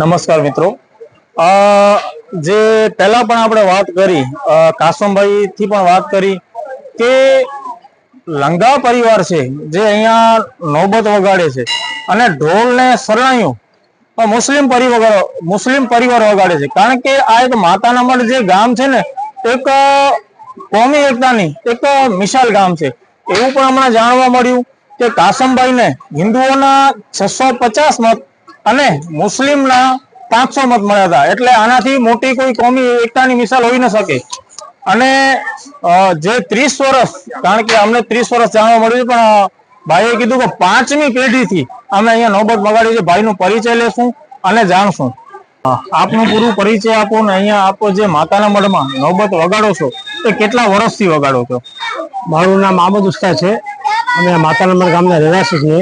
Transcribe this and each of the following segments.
નમસ્કાર મિત્રો. જે પહેલા પણ આપણે વાત કરી કાસમભાઈ થી પણ વાત કરી કે લંગા પરિવાર છે, જે અહીંયા નોબત વગાડે છે અને ઢોલને શરણાયું મુસ્લિમ પરિવાર મુસ્લિમ પરિવાર વગાડે છે. કારણ કે આ એક માતાના મઢ જે ગામ છે ને, એક કોમી એકતાની એક મિસાલ ગામ છે. એવું પણ હમણાં જાણવા મળ્યું કે કાસમભાઈને હિન્દુઓના છસો પચાસ મત અને મુસ્લિમના પાંચસો મત મળ્યા હતા. એટલે આનાથી મોટી કોઈ કોમી એકતાની મિસાલ હોઈ ન શકે. અને જે ત્રીસ વર્ષ, કારણ કે અમને ત્રીસ વર્ષ જાણવા મળ્યું પણ ભાઈએ કીધું કે પાંચમી પેઢીથી અમે અહીંયા નોબત બગાડી છે. ભાઈનો પરિચય લેશું અને જાણશું. આપનું પૂરું પરિચય આપો ને અહીંયા આપો જે માતાના મઢમાં નોબત વગાડો છો, એ કેટલા વર્ષથી વગાડો છો? મારું નામ આમદ ઉસ્તા છે. અમે માતાનંબર ગામના રહેવાસી છીએ.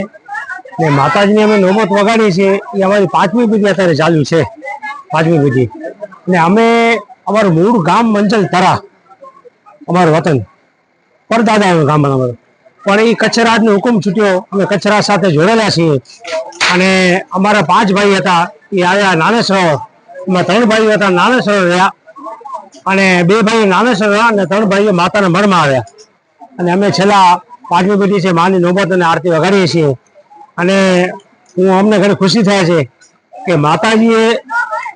ને માતાજીની અમે નોબત વગાડીએ છીએ, એ અમારી પાંચમી પેઢી અત્યારે ચાલુ છે, પાંચમી પૂજી. ને અમે અમારું મૂળ ગામ મંચલ તરા, અમારું વતન. પરદાદા એનું ગામ અમારું. પણ એ કચ્છરાજનો હુકુમ છૂટ્યો, અમે કચ્છરાજ સાથે જોડેલા છીએ. અને અમારા પાંચ ભાઈ હતા, એ આવ્યા નાનેશ્વર. એમાં ત્રણ ભાઈઓ હતા, નાનેશ્વર રહ્યા. અને બે ભાઈ નાનેશ્વર રહ્યા અને ત્રણ ભાઈઓ માતાના મઢમાં આવ્યા. અને અમે છેલ્લા પાંચમી પેઢી છે, માની નોબત અને આરતી વગાડીએ છીએ. અને હું અમને ઘણી ખુશી થાય છે કે માતાજીએ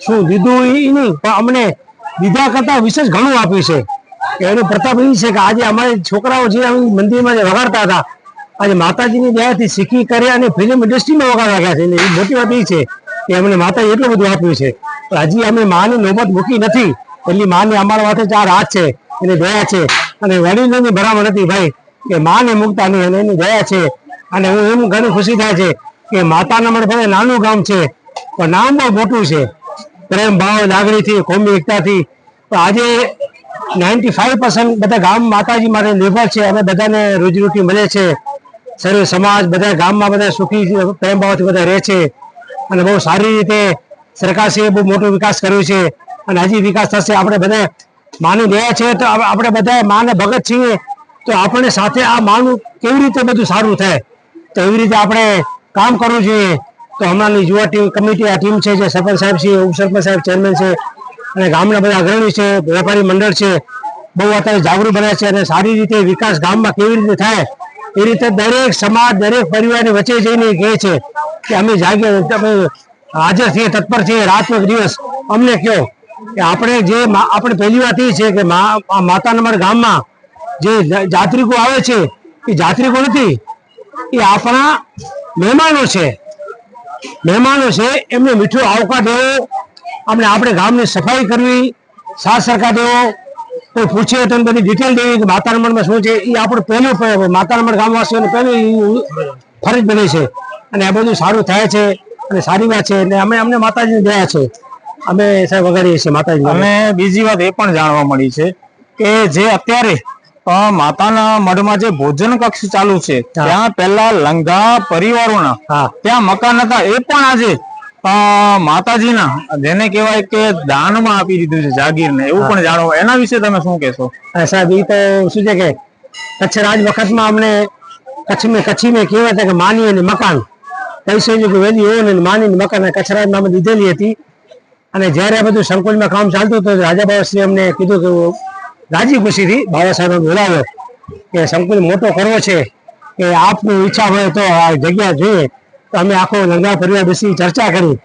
શું દીધું એ નહીં, પણ અમને દીધા કરતા વિશેષ ઘણું આપ્યું છે. એનો પ્રતાપ એ છે કે આજે અમારે છોકરાઓ જે મંદિરમાં જે વગાડતા હતા, આજે માતાજીની દયાથી શીખી કરી અને ફિલ્મ ઇન્ડસ્ટ્રીમાં વગાડવા રાખ્યા છે. એ મોટી વાત એ છે કે અમને માતાજી એટલું બધું આપ્યું છે. હજી અમે માની નોબત મૂકી નથી. એટલી માને અમારા માથે ચાર હાથ છે. એની દયા છે. અને વડીલોની બરાબર નથી ભાઈ કે માને મુકતા નહીં અને એની દયા છે. અને હું એમ ઘણી ખુશી થાય છે કે માતાના ભલે નાનું ગામ છે પણ નામ બહુ મોટું છે. પ્રેમ, ભાવ, લાગણીથી કોમી એકતાથી આજે નાઇન્ટી ફાઈવ પર્સન્ટ બધા ગામ માતાજી માટે નિર્ભર છે અને બધાને રોજીરોટી મળે છે. સર્વ સમાજ બધા ગામમાં બધા સુખી, પ્રેમ ભાવથી બધા રહે છે. અને બહુ સારી રીતે સરકારશ્રીએ બહુ મોટો વિકાસ કર્યો છે. અને હજી વિકાસ થશે. આપણે બધા માની દયા છે તો આપણે બધા માને ભગત છીએ. તો આપણે સાથે આ માનું કેવી રીતે બધું સારું થાય? તો એવી રીતે આપણે કામ કરવું જોઈએ. તો હમણાંની યુવા ટીમ, કમિટી, આ ટીમ છે જે સરપંચ સાહેબ છે ઉપસરપંચ સાહેબ, ચેરમેન છે અને ગામના બધા અગ્રણી છે, વેપારી મંડળ છે, બહુ અત્યારે જાગૃત બન્યા છે અને સારી રીતે વિકાસ ગામમાં કેવી રીતે થાય એ રીતે દરેક સમાજ, દરેક પરિવારની વચ્ચે જઈને કહે છે કે અમે જાગે અમે હાજર છીએ, તત્પર છીએ રાત દિવસ. અમને કહો કે આપણે જે આપણે પહેલી વાત એ છે કે માતાના ગામમાં જે, જાત્રિકો આવે છે એ જાત્રિકો નથી એ આપણા મહેમાનો છે. મહેમાનો છે, એમને મીઠું આવકાર દેવો અમને આપણે ગામની સફાઈ કરવી. સાથ સરકાર દેવો કોઈ પૂછે તો બધી ડિટેલ દેવી કે માતાના મઢમાં શું છે? એ આપણું પહેલું મઢ ગામવાસીઓનું પહેલું ફરજ બને છે. અને આ બધું સારું થાય છે અને સારી વાત છે. અને અમે અમને માતાજીની દયા છે. અમે સાહેબ વગાડીએ છીએ માતાજી અને બીજી વાત એ પણ જાણવા મળી છે કે જે અત્યારે માતાના મઢમાં જે ભોજન કક્ષ ચાલુ છે ત્યાં પહેલા લંગા પરિવારોના ત્યાં મકાન હતા. એ પણ આજે માતાજીના જેને કહેવાય કે દાનમાં આપી દીધું છે જાગીરને એવું પણ જાણો. એના વિશે તમે શું કહેશો? સાહેબ એ તો શું છે કે કચ્છ રાજ વખતમાં અમને કચ્છ મેં કચ્છી મેં કહેવાય કે માની અને મકાન. પૈસે કે વેલી હોય ને માની મકાન કચ્છ રાજમાં અમે લીધેલી હતી. અને જ્યારે આ બધું સંકુલમાં કામ ચાલતું હતું રાજા બાબાશ્રી અમને કીધું કે રાજી ખુશીથી બાબા સાહેબ બોલાવ્યો કે સંકુલ મોટો કરવો છે કે આપની ઈચ્છા હોય તો આ જગ્યા જોઈએ. તો અમે આખો લંગા પરિવાર બેસી ચર્ચા કરી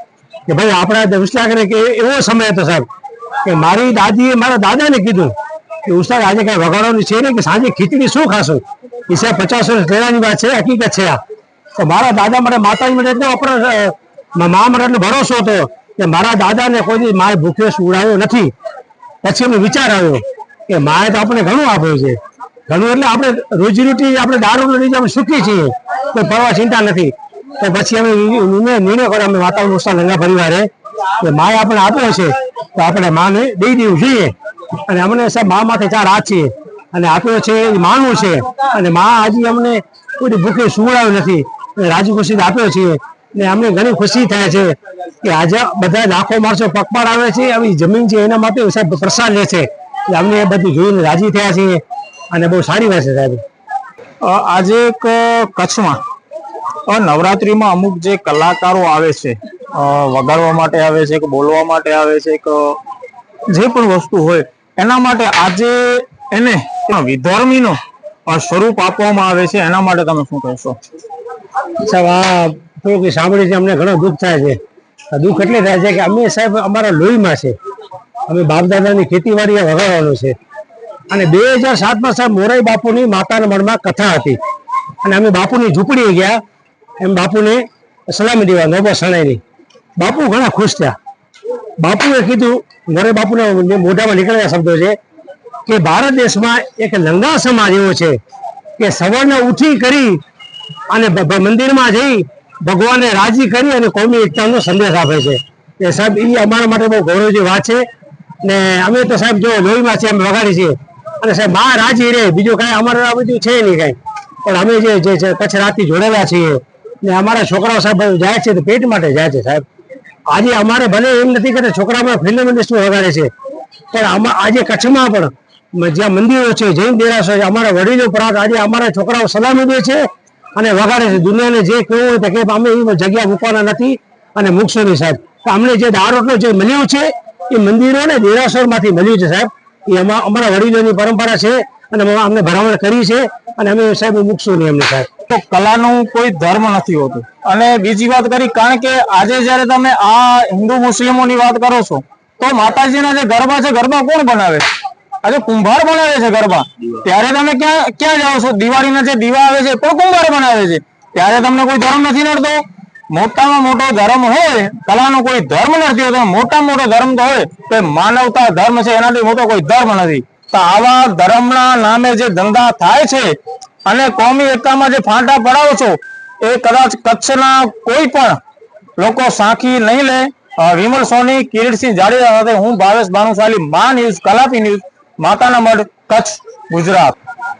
કે ભાઈ આપણા કરે કે એવો સમય હતો સાહેબ કે મારી દાદીએ મારા દાદાને કીધું કે ઉસ્તાદ આજે કાંઈ વગાડવાનું છે ને કે સાંજે ખીચડી શું ખાશું? એ સાહેબ પચાસ વર્ષ પહેલાની વાત છે, હકીકત છે આ. તો મારા દાદા માટે, માતાજી માટે એટલો આપણો મા માટે ભરોસો હતો કે મારા દાદાને કોઈ મારે ભૂખ્યો સુવડાવ્યો નથી. પછી એમનો વિચાર આવ્યો કે માએ તો આપણે ઘણું આપ્યું છે. ઘણું એટલે આપણે રોજીરોટી આપણે દારૂ લીધે અમે સુખી છીએ. કોઈ પરવા ચિંતા નથી. તો પછી અમે નિર્ણય નિર્ણય કર્યો અમે વાતાવરણ મુસ્તા લંગા પરિવારે. કે માએ આપણે આપ્યો છે તો આપણે માને દઈ દેવું જોઈએ. અને અમને સાહેબ મા માથે ચાર હાથ છીએ અને આપ્યો છે એ માનું છે. અને મા હજી અમને કોઈ ભૂખે સુવડાવ્યું નથી. અને રાજી ખુશી આપ્યો છે. ને અમને ઘણી ખુશી થાય છે કે આજે બધા લાખો માણસો પગપાળ આવે છે. આવી જમીન છે એના માટે સાહેબ પ્રસાદ લે છે. અમને એ બધું જોઈને રાજી થયા છીએ અને બહુ સારી વાત છે સાહેબ. આજે એક કચ્છમાં નવરાત્રિમાં અમુક જે કલાકારો આવે છે વગાડવા માટે આવે છે કે બોલવા માટે આવે છે કે જે પણ વસ્તુ હોય એના માટે આજે એને વિધર્મીનો સ્વરૂપ આપવામાં આવે છે. એના માટે તમે શું કહેશો? સાહેબ આ થોડુંક સાંભળી છે અમને ઘણો દુઃખ થાય છે. દુઃખ એટલે થાય છે કે અમે સાહેબ અમારા લોહીમાં છે. અમે બાપદાદાની ખેતીવાડી વગાડવાનું છે. અને બે હજાર સાતમાં સાહેબ મોરાઈ બાપુની માતાના મઢમાં કથા હતી. અને અમે બાપુની ઝૂંપડી ગયા. એમ બાપુને સલામી દેવા નોબો શણાઈની બાપુ ઘણા ખુશ થયા. બાપુએ કીધું, મોરાઈ બાપુના મોઢામાં નીકળેલા શબ્દો છે કે ભારત દેશમાં એક લંગા સમાજ એવો છે કે સવારને ઉઠી કરી અને મંદિરમાં જઈ ભગવાનને રાજી કરી અને કોમી એકતાનો સંદેશ આપે છે. એ સાહેબ એ અમારા માટે બહુ ગૌરવની વાત છે. ને અમે તો સાહેબ જો લોહીમાં છે અમે વગાડી છીએ. અને સાહેબ બહાર રાજી રહે બીજું કાંઈ અમારે આ બધું છે નહીં કાંઈ. પણ અમે જે જે છે, કચ્છ રાતથી જોડેલા છીએ. ને અમારા છોકરાઓ સાહેબ જાય છે, તો પેટ માટે જાય છે સાહેબ. આજે અમારે ભલે એમ નથી કે છોકરામાં ફિલ્મ ઇન્ડસ્ટ્રી વગાડે છે. પણ આમાં આજે કચ્છમાં પણ જ્યાં મંદિરો છે, જૈન દેરાસો છે, અમારા વડીલો પ્રાંત આજે અમારા છોકરાઓ સલામી દે છે અને વગાડે છે. દુનિયાને જે કેવું હોય તો કે અમે એ જગ્યા મૂકવાના નથી અને મૂકશો નહીં સાહેબ. તો અમને જે દારોટનું જે મળ્યો છે એ મંદિરો ને દેરાસરમાંથી મળ્યું છે સાહેબ. એ અમા- અમારા વડીલોની પરંપરા છે અને અમે, અમને ભલામણ કરી છે અને અમે સાહેબ મૂકશું નહીં અમને સાહેબ. તો કલાનું કોઈ ધર્મ નથી હોતું. અને બીજી વાત કરી, કારણ કે આજે જ્યારે તમે આ હિન્દુ મુસ્લિમોની વાત કરો છો, તો માતાજીના જે ગરબા છે, ગરબા કોણ બનાવે? આજે કુંભાર બનાવે છે ગરબા, ત્યારે તમે ક્યાં ક્યાં જાઓ છો? દિવાળીના જે દીવા આવે છે પણ કુંભાર બનાવે છે. ત્યારે તમને કોઈ ધર્મ નથી નડતો? મોટામાં મોટો ધર્મ હોય, કલાનો કોઈ ધર્મ નથી હોતો, મોટામાં મોટો ધર્મ તો હોય તો માનવતા ધર્મ છે, એનાથી મોટો કોઈ ધર્મ નથી. તો આવા ધર્મના નામે જે ધંધા થાય છે, અને કોમી એકતામાં જે ફાંટા પડાવો છો, એ કદાચ કચ્છના કોઈ પણ લોકો સાંખી નહીં લે. વિમલ સોની, કિરીટસિંહ જાડેજા સાથે હું ભાવેશ ભાનુશાલી, મા ન્યૂઝ, કલાપી ન્યૂઝ, માતાના મઢ, કચ્છ, ગુજરાત.